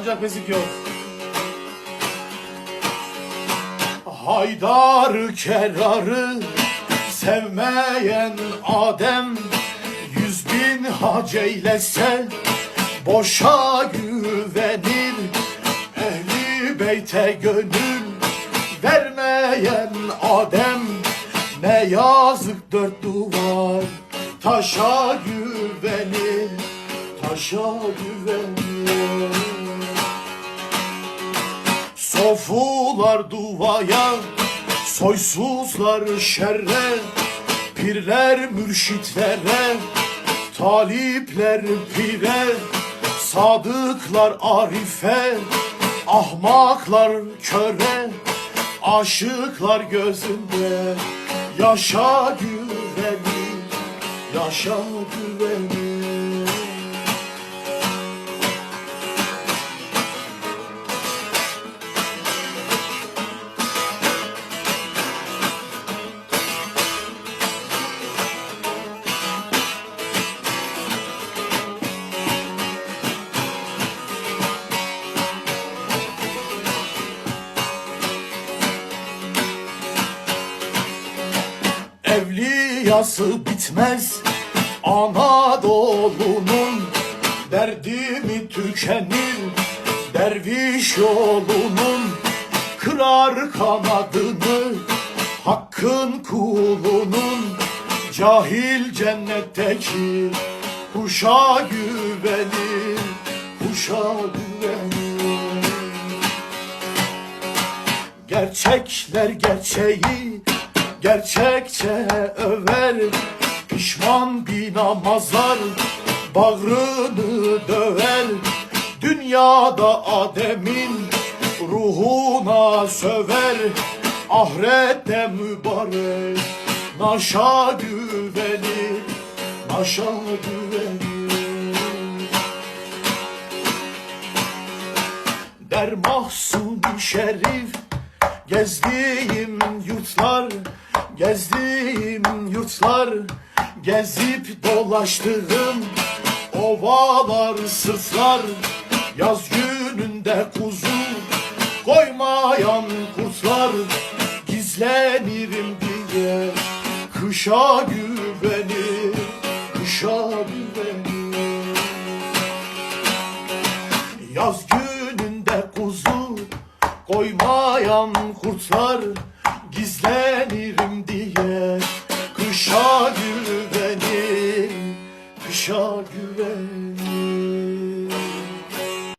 Ancak bezik yok. Haydar kerarı sevmeyen Adem Yüz bin hac eylese boşa güvenir. Ehli beyte gönül vermeyen Adem Ne yazık dört duvar taşa güvenir Taşa güvenir. Sofular duvaya, soysuzlar şerre, pirler mürşitlere, talipler pire, sadıklar arife, ahmaklar köre, aşıklar gözünde, yaşa güvenir, yaşa güvenir. Evliyası bitmez Anadolu'nun Derdi mi tükenir? Derviş yolunun Kırar kanadını Hakkın kulunun Cahil cennetteki Kuşa güvenir Kuşa güvenir. Gerçekler gerçeği gerçekçe över Pişman bir namazlar bağrını döver. Dünyada Adem'in ruhuna söver Ahirette mübarek. Naşa güvenir Naşa güvenir Der mahzun şerif Gezdiğim yurtlar Gezdiğim yurtlar Gezip dolaştığım Ovalar sırtlar Yaz gününde kuzu Koymayan kurtlar Gizlenirim diye Kışa güvenir Kışa güvenir Koymayam kurtlar gizlenirim diye. Kışa güvenim, kışa güvenim.